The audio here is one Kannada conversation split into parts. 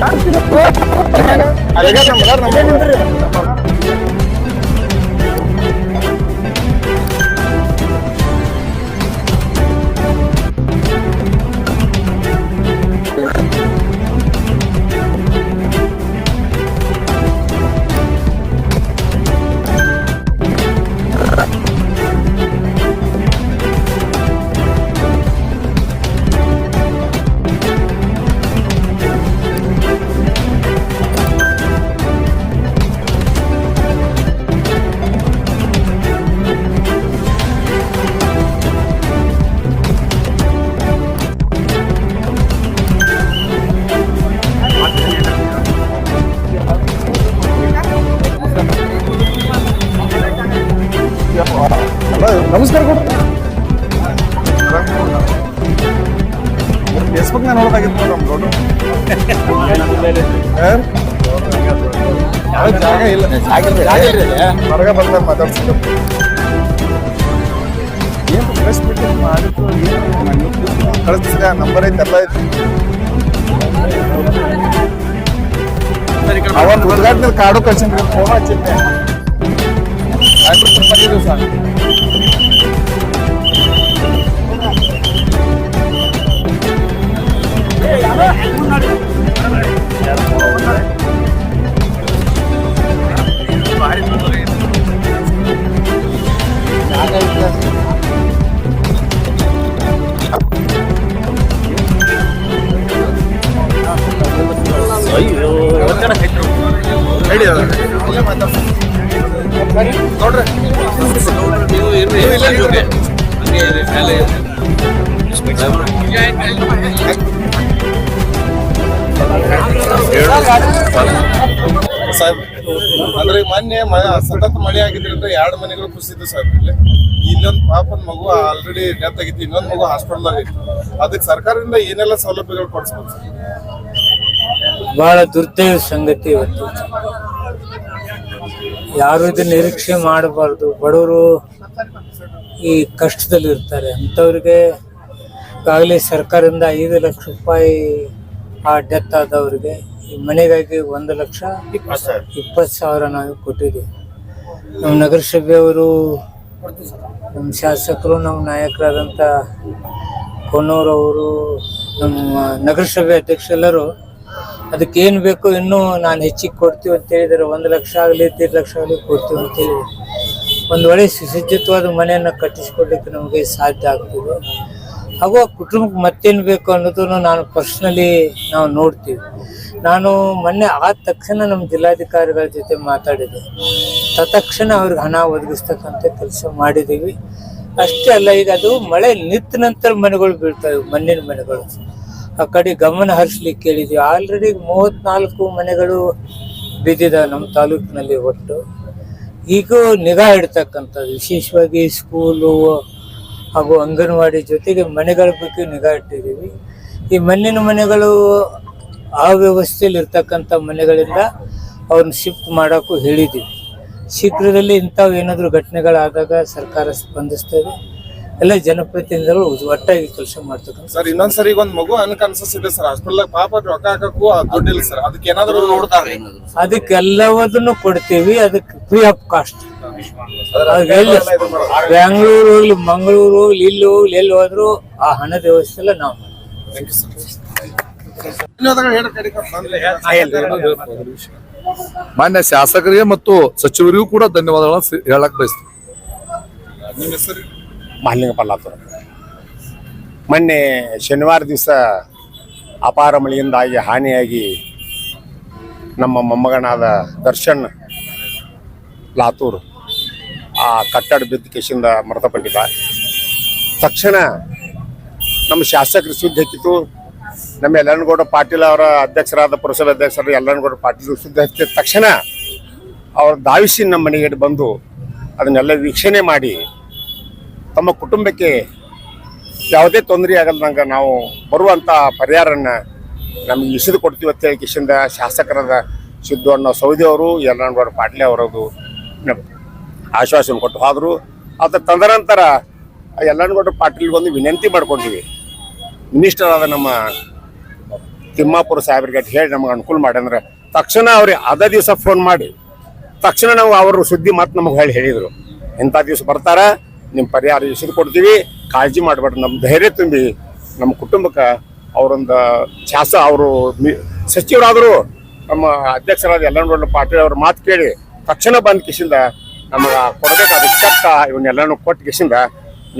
¡Ah, no! ¡Ah, no! ¡Ah, no! No! ನಮಸ್ಕಾರ ಕೊಡು. ಫೇಸ್ಬುಕ್ ನಾನು ನೋಡೋದಾಗಿತ್ತು ನಮ್ಮ ದೊಡ್ಡ ಜಾಗ ಇಲ್ಲ. ಹೊರಗೆ ಬಂದ ಮಾತಾಡ್ಸಿದ್ದು ಏನು ಪ್ರೆಸ್ ಮೀಟಿಂಗ್ ಮಾಡಿದ್ರು ಏನು ಆ ನಂಬರ್ ಐತೆ, ಎಲ್ಲ ಐತಿ. ಅವತ್ತು ಉದ್ಘಾಟನೆ ಕಾಡು ಕಳ್ಸಿದ್ರಿ ಫೋನ್ ಹಚ್ಚಿದ್ದೆ. কত স্যার Hey, I'm not ಅಂದ್ರೆ ಮೊನ್ನೆ ಸತತ ಮಳೆ ಆಗಿದ್ರಿಂದ ಎರಡು ಮನೆಗಳು ಕುಸಿದ್ದು ಸರ್ ಇಲ್ಲಿ. ಇನ್ನೊಂದು ಪಾಪನ ಮಗು ಆಲ್ರೆಡಿ ಡೆತ್ ಆಗಿತ್ತು, ಇನ್ನೊಂದು ಮಗು ಹಾಸ್ಪಿಟಲ್ ಆಗಿತ್ತು ಅದಕ್ಕೆ ಸರ್ಕಾರದಿಂದ ಏನೆಲ್ಲ ಸೌಲಭ್ಯಗಳು ಕೊಡಿಸ್ಬೋದು ಬಹಳ ದುರ್ದೈವ ಸಂಗತಿ ಇವತ್ತು. ಯಾರು ಇದನ್ನ ನಿರೀಕ್ಷೆ ಮಾಡಬಾರ್ದು. ಬಡವರು ಈ ಕಷ್ಟದಲ್ಲಿ ಇರ್ತಾರೆ ಅಂಥವ್ರಿಗೆ ಈಗಾಗಲೇ ಸರ್ಕಾರದಿಂದ ಐದು ಲಕ್ಷ ರೂಪಾಯಿ ಆ ಡೆತ್ ಆದವ್ರಿಗೆ ಈ ಮನೆಗಾಗಿ ಒಂದು ಲಕ್ಷ ಇಪ್ಪತ್ತು ಸಾವಿರ ನಾವು ಕೊಟ್ಟಿದ್ದೀವಿ. ನಮ್ಮ ನಗರಸಭೆಯವರು ನಮ್ಮ ಶಾಸಕರು, ನಮ್ಮ ನಾಯಕರಾದಂಥ ಕೊನ್ನೂರವರು ನಮ್ಮ ನಗರಸಭೆ ಅಧ್ಯಕ್ಷರೆಲ್ಲರೂ ಅದಕ್ಕೆ ಏನು ಬೇಕು ಇನ್ನೂ ನಾನು ಹೆಚ್ಚಿಗೆ ಕೊಡ್ತೀವಿ ಅಂತ ಹೇಳಿದರೆ ಒಂದು ಲಕ್ಷ ಆಗಲಿ ಎರಡು ಲಕ್ಷ ಆಗಲಿ ಕೊಡ್ತೀವಿ ಅಂತ ಒಂದು ಒಳ್ಳೆ ಸುಸಜ್ಜಿತವಾದ ಮನೆಯನ್ನು ಕಟ್ಟಿಸ್ಕೊಡ್ಲಿಕ್ಕೆ ನಮಗೆ ಸಾಧ್ಯ ಆಗ್ತದೆ. ಹಾಗೂ ಆ ಕುಟುಂಬಕ್ಕೆ ಮತ್ತೇನು ಬೇಕು ಅನ್ನೋದನ್ನು ನಾನು ಪರ್ಸ್ನಲಿ ನಾವು ನೋಡ್ತೀವಿ. ನಾನು ಮೊನ್ನೆ ಆದ ತಕ್ಷಣ ನಮ್ಮ ಜಿಲ್ಲಾಧಿಕಾರಿಗಳ ಜೊತೆ ಮಾತಾಡಿದೆ. ತತ್ಕ್ಷಣ ಅವ್ರಿಗೆ ಹಣ ಒದಗಿಸ್ತಕ್ಕಂಥ ಕೆಲಸ ಮಾಡಿದ್ದೀವಿ ಅಷ್ಟೇ ಅಲ್ಲ, ಈಗ ಅದು ಮಳೆ ನಿಂತ ನಂತರ ಮನೆಗಳು ಬೀಳ್ತಾವೆ ಮಣ್ಣಿನ ಮನೆಗಳು. ಆ ಕಡೆ ಗಮನ ಹರಿಸ್ಲಿಕ್ಕೆ ಹೇಳಿದ್ವಿ ಆಲ್ರೆಡಿ ಮೂವತ್ನಾಲ್ಕು ಮನೆಗಳು ಬಿದ್ದಿದ ನಮ್ಮ ತಾಲೂಕಿನಲ್ಲಿ ಒಟ್ಟು. ಈಗ ನಿಗಾ ಇಡ್ತಕ್ಕಂಥದ್ದು, ವಿಶೇಷವಾಗಿ ಸ್ಕೂಲು ಹಾಗೂ ಅಂಗನವಾಡಿ ಜೊತೆಗೆ ಮನೆಗಳ ಬಗ್ಗೆ ನಿಗಾ ಇಟ್ಟಿದ್ದೀವಿ. ಈ ಮಣ್ಣಿನ ಮನೆಗಳು ಆ ವ್ಯವಸ್ಥೆಯಲ್ಲಿ ಇರ್ತಕ್ಕಂಥ ಮನೆಗಳಿಂದ ಅವ್ರನ್ನ ಶಿಫ್ಟ್ ಮಾಡೋಕ್ಕೂ ಹೇಳಿದ್ದೀವಿ. ಶೀಘ್ರದಲ್ಲಿ ಇಂಥವು ಏನಾದರೂ ಘಟನೆಗಳಾದಾಗ ಸರ್ಕಾರ ಸ್ಪಂದಿಸ್ತದೆ. ಎಲ್ಲ ಜನಪ್ರತಿನಿಧಿಗಳು ಒಟ್ಟಾಗಿ ಕೆಲಸ ಮಾಡ್ತಕ್ಕಂಥ ಸರ್ ಇನ್ನೊಂದ್ಸರಿ ಒಂದ್ ಮಗು ಅನ್ಕನ್ಸಿದೆ ಇದೆ ಸರ್. ಹಾಸ್ಪಿಟಲ್ ಪಾಪ ರೊಕ್ಕ ಹಾಕಕ್ಕೂ ದುಡ್ಡಿಲ್ಲ ಸರ್. ಅದಕ್ಕೆ ಏನಾದ್ರು ನೋಡ್ತಾರೆ ಅದಕ್ಕೆಲ್ಲವದನ್ನು ಕೊಡ್ತೀವಿ. ಅದಕ್ಕೆ ಫ್ರೀ ಆಫ್ ಕಾಸ್ಟ್ ಎಲ್ಲಿ ಬೆಂಗಳೂರು ಹೋಗ್ಲಿ ಮಂಗಳೂರು ಹೋಗ್ಲಿ ಇಲ್ಲಿ ಹೋಗ್ಲಿ ಎಲ್ಲಿ ಹೋದ್ರು ಆ ಹಣದ ವ್ಯವಸ್ಥೆ ಎಲ್ಲ ನಾವು. ಮಾನ್ಯ ಶಾಸಕರಿಗೆ ಮತ್ತು ಸಚಿವರಿಗೂ ಕೂಡ ಧನ್ಯವಾದಗಳನ್ನ ಹೇಳಕ್ ಬಯಸ್ತೀನಿ. ನಿಮ್ಮ ಲಾತೂರ್ ಮಹಲಿಂಗ ಪಲ್ಲಾಪುರ ಮೊನ್ನೆ ಶನಿವಾರ ದಿವಸ ಅಪಾರ ಮಳೆಯಿಂದಾಗಿ ಹಾನಿಯಾಗಿ ನಮ್ಮ ಮೊಮ್ಮಗನಾದ ದರ್ಶನ್ ಲಾತೂರ್ ಆ ಕಟ್ಟಡ ಬಿದ್ದ ಕೇಸಿಂದ ಮೃತಪಟ್ಟಿದ್ದ. ತಕ್ಷಣ ನಮ್ಮ ಶಾಸಕರು ಸುದ್ದಿ ಹತ್ತಿತು ನಮ್ಮ ಯಲ್ಲನಗೌಡ ಪಾಟೀಲ್ ಅವರ ಅಧ್ಯಕ್ಷರಾದ ಪುರಸಭೆ ಅಧ್ಯಕ್ಷರು ಯಲ್ಲನಗೌಡ ಪಾಟೀಲ್ ಸುದ್ದಿ ಹಚ್ಚಿದ ತಕ್ಷಣ ಅವರು ಧಾವಿಸಿ ನಮ್ಮ ಮನೆಗೆ ಬಂದು ಅದನ್ನೆಲ್ಲ ವೀಕ್ಷಣೆ ಮಾಡಿ ತಮ್ಮ ಕುಟುಂಬಕ್ಕೆ ಯಾವುದೇ ತೊಂದರೆ ಆಗಲ್ದಂಗೆ ನಾವು ಬರುವಂಥ ಪರಿಹಾರನ ನಮಗೆ ಇಸಿದು ಕೊಡ್ತೀವಿ ಅಂತ ಹೇಳಿ ಕಿಶಿಂದ ಶಾಸಕರಾದ ಸಿದ್ದು ಅಣ್ಣ ಸೌದಿ ಅವರು ಯಲ್ಲನಗೌಡ ಪಾಟ್ಲೆ ಅವರದು ಆಶ್ವಾಸನೆ ಕೊಟ್ಟು ಹೋದರು. ಅದ ತದನಂತರ ಯಲ್ಲನಗೌಡ ಪಾಟೀಲ್ ಬಂದು ವಿನಂತಿ ಮಾಡ್ಕೊಂಡಿವಿ. ಮಿನಿಸ್ಟರ್ ಆದ ನಮ್ಮ ತಿಮ್ಮಾಪುರ ಸಾಹೇಬ್ರಿಗೆ ಹೇಳಿ ನಮ್ಗೆ ಅನುಕೂಲ ಮಾಡಿ. ಅಂದ್ರೆ ತಕ್ಷಣ ಅವ್ರಿಗೆ ಅದ ದಿವಸ ಫೋನ್ ಮಾಡಿ. ತಕ್ಷಣ ನಾವು ಅವರು ಸುದ್ದಿ ಮತ್ತೆ ನಮಗೆ ಹೇಳಿ ಹೇಳಿದರು. ಇಂಥ ದಿವಸ ಬರ್ತಾರ. ನಿಮ್ಮ ಪರಿಹಾರ ಹೆಸರು ಕೊಡ್ತೀವಿ ಕಾಳಜಿ ಮಾಡಬೇಡ್ರಿ. ನಮ್ಮ ಧೈರ್ಯ ತುಂಬಿ, ನಮ್ಮ ಕುಟುಂಬಕ್ಕೆ ಅವರೊಂದು ಶಾಸ ಅವರು ಸಚಿವರಾದರು, ನಮ್ಮ ಅಧ್ಯಕ್ಷರಾದ ಯಲ್ಲನಗೌಡ ಪಾಟೀಲ್ ಅವ್ರ ಮಾತು ಕೇಳಿ, ತಕ್ಷಣ ಬಂದ ಕಿಸಿಂದ ನಮಗೆ ಕೊಡಬೇಕಾದ ಚಕ್ಕ ಇವನ್ನೆಲ್ಲನೂ ಕೊಟ್ಟು ಕಿಸಿಂದ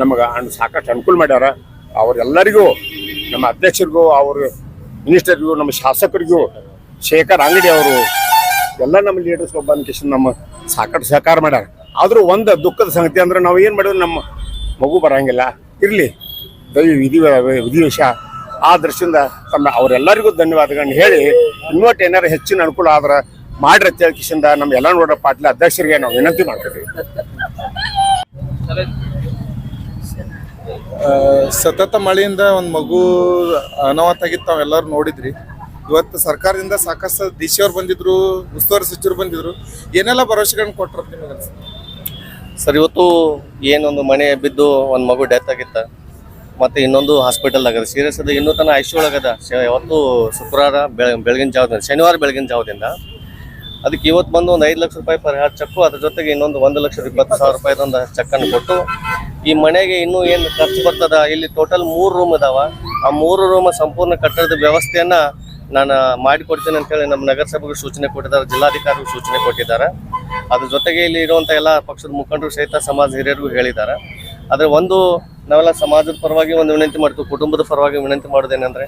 ನಮಗೆ ಅಣ್ಣ ಸಾಕಷ್ಟು ಅನುಕೂಲ ಮಾಡ್ಯಾರ. ಅವರೆಲ್ಲರಿಗೂ, ನಮ್ಮ ಅಧ್ಯಕ್ಷರಿಗೂ, ಅವ್ರ ಮಿನಿಸ್ಟರ್ಗೂ, ನಮ್ಮ ಶಾಸಕರಿಗೂ, ಶೇಖರ್ ಅಂಗಡಿ ಅವರು, ಎಲ್ಲ ನಮ್ಮ ಲೀಡರ್ಸ್ ಬಂದ ಕಿಸಿಂದ ನಮ್ಮ ಸಾಕಷ್ಟು ಸಹಕಾರ ಮಾಡ್ಯಾರ. ಆದ್ರೂ ಒಂದು ದುಃಖದ ಸಂಗತಿ ಅಂದ್ರೆ ನಾವು ಏನು ಮಾಡಿದ್ರು ನಮ್ಮ ಮಗು ಬರಂಗಿಲ್ಲ. ಇರಲಿ, ದೈವ ವಿಧಿ ವಿಧಿವೇಶ ಆ ದೃಷ್ಟಿಯಿಂದ ತಮ್ಮ ಅವರೆಲ್ಲರಿಗೂ ಧನ್ಯವಾದಗಳನ್ನ ಹೇಳಿ, ಇನ್ವರ್ಟ್ ಏನಾರು ಹೆಚ್ಚಿನ ಅನುಕೂಲ ಆದ್ರೆ ಮಾಡ್ರಿ ಕಿಶಿಂದ ನಮ್ಮ ಎಲ್ಲ ನೋಡ ಪಾಟೀಲ್ ಅಧ್ಯಕ್ಷರಿಗೆ ನಾವು ವಿನಂತಿ ಮಾಡ್ತೀವಿ ಸತತ ಮಳೆಯಿಂದ ಒಂದು ಮಗು ಅನಾಹುತ ಆಗಿತ್ತು ತಾವೆಲ್ಲರೂ ನೋಡಿದ್ರಿ. ಇವತ್ತು ಸರ್ಕಾರದಿಂದ ಸಾಕಷ್ಟು ಡಿ ಬಂದಿದ್ರು, ಉಸ್ತುವಾರಿ ಸಚಿವರು ಬಂದಿದ್ರು. ಏನೆಲ್ಲ ಭರವಸೆಗಳನ್ನ ಕೊಟ್ಟರು ನಿಮಗೆ? ಸರ್, ಇವತ್ತು ಏನೊಂದು ಮನೆ ಬಿದ್ದು ಒಂದು ಮಗು ಡೆತ್ ಆಗಿತ್ತ. ಮತ್ತೆ ಇನ್ನೊಂದು ಹಾಸ್ಪಿಟಲ್ ಆಗದ. ಸೀರಿಯಸ್ ಅದ ಇನ್ನೂ ತನಕ ಐಶ್ಯೂ ಒಳಗದ. ಯಾವತ್ತು ಶುಕ್ರವಾರ, ಬೆಳ, ಬೆಳಗಿನ ಜಾವದಿಂದ, ಶನಿವಾರ ಬೆಳಗಿನ ಜಾವದಿಂದ. ಅದಕ್ಕೆ ಇವತ್ತು ಬಂದು ಒಂದು ಐದು ಲಕ್ಷ ರೂಪಾಯಿ ಪರಿಹಾರ ಚೆಕ್ಕು ಅದ್ರ ಜೊತೆಗೆ ಇನ್ನೊಂದು ಒಂದು ಲಕ್ಷದ ಇಪ್ಪತ್ತು ಸಾವಿರ ರೂಪಾಯಿದೊಂದು ಚೆಕ್ಕನ್ನು ಕೊಟ್ಟು, ಈ ಮನೆಗೆ ಇನ್ನೂ ಏನು ಖರ್ಚು ಬರ್ತದ? ಇಲ್ಲಿ ಟೋಟಲ್ ಮೂರು ರೂಮ್ ಇದಾವ. ಆ ಮೂರು ರೂಮ್ ಸಂಪೂರ್ಣ ಕಟ್ಟಡದ ವ್ಯವಸ್ಥೆಯನ್ನ ನಾನು ಮಾಡಿಕೊಡ್ತೀನಿ ಅಂತೇಳಿ ನಮ್ಮ ನಗರಸಭೆಗೆ ಸೂಚನೆ ಕೊಟ್ಟಿದ್ದಾರೆ, ಜಿಲ್ಲಾಧಿಕಾರಿಗೂ ಸೂಚನೆ ಕೊಟ್ಟಿದ್ದಾರೆ. ಅದ್ರ ಜೊತೆಗೆ ಇಲ್ಲಿ ಇರುವಂಥ ಎಲ್ಲ ಪಕ್ಷದ ಮುಖಂಡರು ಸಹಿತ ಸಮಾಜ ಹಿರಿಯರಿಗೂ ಹೇಳಿದ್ದಾರೆ. ಆದ್ರೆ ಒಂದು ನಾವೆಲ್ಲ ಸಮಾಜದ ಪರವಾಗಿ ಒಂದು ವಿನಂತಿ ಮಾಡ್ತೀವಿ, ಕುಟುಂಬದ ಪರವಾಗಿ ವಿನಂತಿ ಮಾಡೋದೇನೆಂದ್ರೆ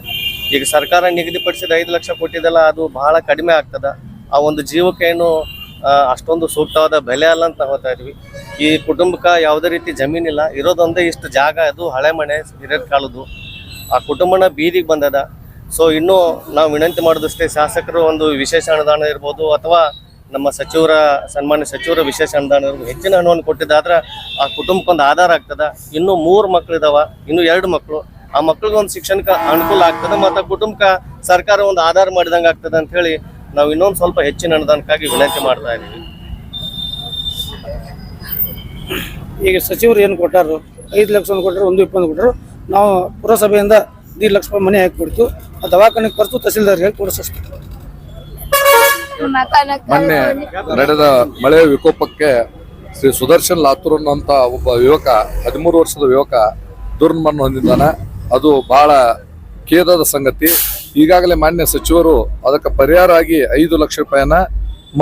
ಈಗ ಸರ್ಕಾರ ನಿಗದಿಪಡಿಸಿದ ಐದು ಲಕ್ಷ ಕೊಟ್ಟಿದ್ದೆಲ್ಲ ಅದು ಬಹಳ ಕಡಿಮೆ ಆಗ್ತದ. ಆ ಒಂದು ಜೀವಕ್ಕೆ ಏನು ಅಷ್ಟೊಂದು ಸೂಕ್ತವಾದ ಬೆಲೆ ಅಲ್ಲ ಅಂತ ಹೋಗ್ತಾ ಇದ್ವಿ ಇದೀವಿ. ಈ ಕುಟುಂಬಕ್ಕೆ ಯಾವುದೇ ರೀತಿ ಜಮೀನಿಲ್ಲ ಇರೋದೊಂದೇ ಇಷ್ಟು ಜಾಗ, ಅದು ಹಳೆ ಮನೆ ಹಿರಿಯರ ಕಾಲದ್ದು. ಆ ಕುಟುಂಬನ ಬೀದಿಗೆ ಬಂದದ. ಸೊ ಇನ್ನು ನಾವು ವಿನಂತಿ ಮಾಡಿದಷ್ಟೇ, ಶಾಸಕರು ಒಂದು ವಿಶೇಷ ಅನುದಾನ ಇರ್ಬೋದು ಅಥವಾ ನಮ್ಮ ಸಚಿವರ, ಸನ್ಮಾನ್ಯ ಸಚಿವರ ವಿಶೇಷ ಅನುದಾನ ಇರ್ಬೋದು, ಹೆಚ್ಚಿನ ಹಣವನ್ನು ಕೊಟ್ಟಿದ್ದಾದ್ರೆ ಆ ಕುಟುಂಬಕ್ಕೊಂದು ಆಧಾರ ಆಗ್ತದೆ. ಇನ್ನು ಮೂರು ಮಕ್ಳು ಇದಾವ, ಇನ್ನು ಎರಡು ಮಕ್ಕಳು ಆ ಮಕ್ಳಿಗೆ ಒಂದು ಶಿಕ್ಷಣಕ್ಕೆ ಅನುಕೂಲ ಆಗ್ತದೆ ಮತ್ತು ಕುಟುಂಬಕ್ಕೆ ಸರ್ಕಾರ ಒಂದು ಆಧಾರ ಮಾಡಿದಂಗೆ ಆಗ್ತದೆ ಅಂತ ಹೇಳಿ ನಾವು ಇನ್ನೊಂದು ಸ್ವಲ್ಪ ಹೆಚ್ಚಿನ ಅನುದಾನಕ್ಕಾಗಿ ವಿನಂತಿ ಮಾಡ್ತಾ ಇದ್ದೀವಿ. ಈಗ ಸಚಿವರು ಏನು ಕೊಟ್ಟಾರು? ಐದು ಲಕ್ಷ ಕೊಟ್ಟರು ಒಂದು ಇಪ್ಪತ್ತು ಕೊಟ್ಟರು ನಾವು ಪುರಸಭೆಯಿಂದ ಐದು ಲಕ್ಷ ರೂಪಾಯಿ ಮನೆ ಹಾಕಿ ಕೊಡ್ತು. ಆ ದವಾಖಾನೆ ತಹಸೀಲ್ದಾರ್ ತಹಸೀಲ್ದಾರ್ಗೆ ಕೊಡಿಸ್ತೀವಿ ಮೊನ್ನೆ ನಡೆದ ಮಳೆ ವಿಕೋಪಕ್ಕೆ ಶ್ರೀ ಸುದರ್ಶನ್ ಲಾತೂರ್ ಅನ್ನುವಂತ ಒಬ್ಬ ಯುವಕ ಹದಿಮೂರು ವರ್ಷದ ಯುವಕ ದುರ್ಮರಣ ಹೊಂದಿದ್ದಾನೆ. ಅದು ಬಹಳ ಖೇದದ ಸಂಗತಿ. ಈಗಾಗಲೇ ಮಾನ್ಯ ಸಚಿವರು ಅದಕ್ಕೆ ಪರಿಹಾರ ಆಗಿ ಐದು ಲಕ್ಷ ರೂಪಾಯಿನ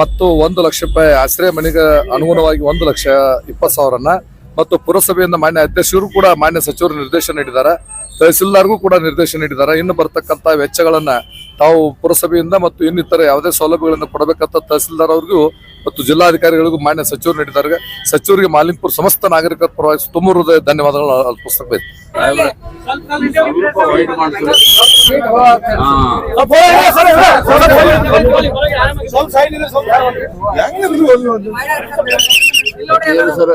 ಮತ್ತು ಒಂದು ಲಕ್ಷ ರೂಪಾಯಿ ಆಶ್ರಯ ಮನೆಗೆ ಅನುಗುಣವಾಗಿ ಒಂದು ಲಕ್ಷ ಇಪ್ಪತ್ತು ಸಾವಿರನ ಮತ್ತು ಪುರಸಭೆಯಿಂದ ಮಾನ್ಯ ಅಧ್ಯಕ್ಷರು ಕೂಡ ಮಾನ್ಯ ಸಚಿವರು ನಿರ್ದೇಶನ ನೀಡಿದ್ದಾರೆ. ತಹಸೀಲ್ದಾರ್ಗೂ ಕೂಡ ನಿರ್ದೇಶನ ನೀಡಿದ್ದಾರೆ ಇನ್ನು ಬರ್ತಕ್ಕಂಥ ವೆಚ್ಚಗಳನ್ನ ತಾವು ಪುರಸಭೆಯಿಂದ ಮತ್ತು ಇನ್ನಿತರ ಯಾವುದೇ ಸೌಲಭ್ಯಗಳನ್ನು ಕೊಡಬೇಕಂತ ತಹಸೀಲ್ದಾರ್ ಅವ್ರಿಗೂ ಮತ್ತು ಜಿಲ್ಲಾಧಿಕಾರಿಗಳಿಗೂ ಮಾನ್ಯ ಸಚಿವರು ನೀಡಿದ್ದಾರೆ ಸಚಿವರಿಗೆ ಮಾಲಿಂಪುರ ಸಮಸ್ತ ನಾಗರಿಕರ ಪರವಾಗಿ ತುಂಬ ಹೃದಯ ಧನ್ಯವಾದಗಳು ಅರ್ಪಿಸ್ತಕ್ಕಂಥ ಸರ್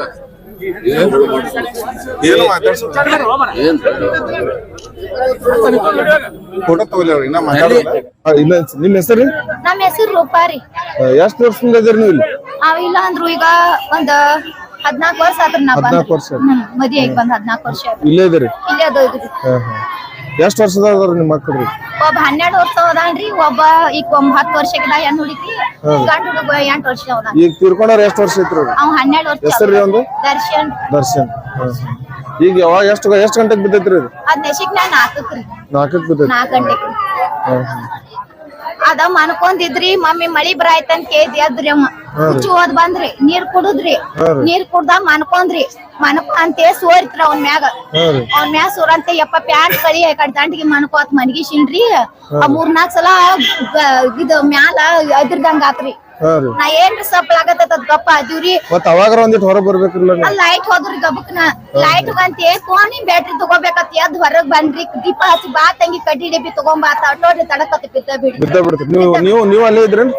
ಏನು ಫೋಟೋ ತಗೊಳ್ಳಿ ಇಲ್ಲ ನಿಮ್ಮ ಹೆಸರು? ನಮ್ಮ ಹೆಸರು ರೂಪಾರಿ ಎಷ್ಟು ವರ್ಷದಿಂದ ಇದ್ದೀರಿ ನೀವು ಇಲ್ಲಿ? ಅವ ಇಲ್ಲ ಅಂದ್ರು ಈಗ ಒಂದ್ ಹದ್ನಾಲ್ಕು ವರ್ಷ ಆದ್ರ ನಾ ಹದ್ನಾಲ್ಕು ವರ್ಷ ಮದ್ವೆ ಆಗಿ ಬಂದ್ ಹದ್ನಾಲ್ಕು ವರ್ಷ ಆಯ್ತು. ಇಲ್ಲೇ ಇದ್ದೀರಿ? ಇಲ್ಲೇ ಅದು ಇದ್ರಿ. ಎಷ್ಟು ವರ್ಷದ ನಿಮ್ ನಿಮ್ಮ ಮಕ್ಕಳ್ರಿ ಒಬ್ಬ ಹನ್ನೆರಡು ವರ್ಷ ಹೋದ್ರಿ ಒಬ್ಬ ಈಗ ಒಂದ್ ಹತ್ತು ವರ್ಷಕ್ಕಿದ ಹೆಣ್ಣು ಹುಡುಗಿ ಗಂಡ ಹುಡುಗ ಎಂಟು ವರ್ಷ ಈಗ ತಿರ್ಕೊಂಡ್ರ ಎಷ್ಟು ವರ್ಷ ಇತ್ತು ಅವ್ ಹನ್ನೆರಡು ವರ್ಷ ಹೆಸರು ಒಂದು? ದರ್ಶನ್. ದರ್ಶನ್. ಈಗ ಯಾವಾಗ ಎಷ್ಟು ಎಷ್ಟು ಗಂಟೆಗೆ ಬಿದ್ದೈತ್ರಿ ಅದು? ಅದ್ ನೆಶಿಕ್ ನಾ ನಾಲ್ಕಕ್ರಿ ನಾಲ್ಕಕ್ಕೆ ಬಿದ್ದೈತಿ ನಾಲ್ಕ್ ಗಂಟೆಗೆ. ಅದ ಮನ್ಕೊಂದಿದ್ರಿ ಮಮ್ಮಿ ಮಳಿ ಬರಾಯ್ತಂತ ಕೇಳ್ದಿ ಅದ್ರಿ ಅಮ್ಮ. ಹುಚ್ಚು ಹೋದ್ ಬಂದ್ರಿ ನೀರ್ ಕುಡುದ್ರಿ. ನೀರ್ ಕುಡ್ದ ಮನ್ಕೊಂದ್ರಿ. ಮನ್ಕ ಅಂತ ಸೋರಿತ್ರ ಅವ್ನ ಮ್ಯಾಗ. ಅವ್ನ ಮ್ಯಾಗ ಸೋರಂತೆ ಯಪ್ಪ ಪ್ಯಾಂಟ್ ಕಳಿ ಕಡೆ ದಂಟಿಗೆ ಮನ್ಕೋತ್ ಮನ್ಗಿಸಿನ್ರಿ ಆ ಮೂರ್ನಾಕ್ ಸಲ ಇದು ಮ್ಯಾಲ ಅದ್ರದಂಗ ಆತ್ರಿ. ನಾ ಏನ್ರಿ ಸಪ್ಪಳ ಆಗತ್ತ ಗಪ್ಪ ಅದೀವ್ರಿ ಮತ್ತ ಅವಾಗ ಒಂದಿಟ್ ಹೊರಗ್ ಬರ್ಬೇಕ್ರಿ ನೀವು. ಲೈಟ್ ಹೋದ್ರಿ ಗಬಕ್ನ. ಲೈಟ್ ಬಂತಿ ಫೋನಿ ಬ್ಯಾಟ್ರಿ ತಗೋಬೇಕತ್ ಎದ್ ಹೊರಗ್ ಬಂದ್ರಿ. ದೀಪ ಹಚ್ಚಿ ಬಾ ತಂಗಿ ಕಡ್ಡಿ ಡಬ್ಬಿ ತಗೊಂಬಾತ ಆಟೋ ತಡಕತ್ತ ಬಿದ್ದ ಬಿಡ್ರಿ. ಬಿದ್ದ ಬಿಡ್ತೀರಿ. ನೀವು ನೀವು ನೀವು ಅಲ್ಲೇ ಇದ್ರೇನ್?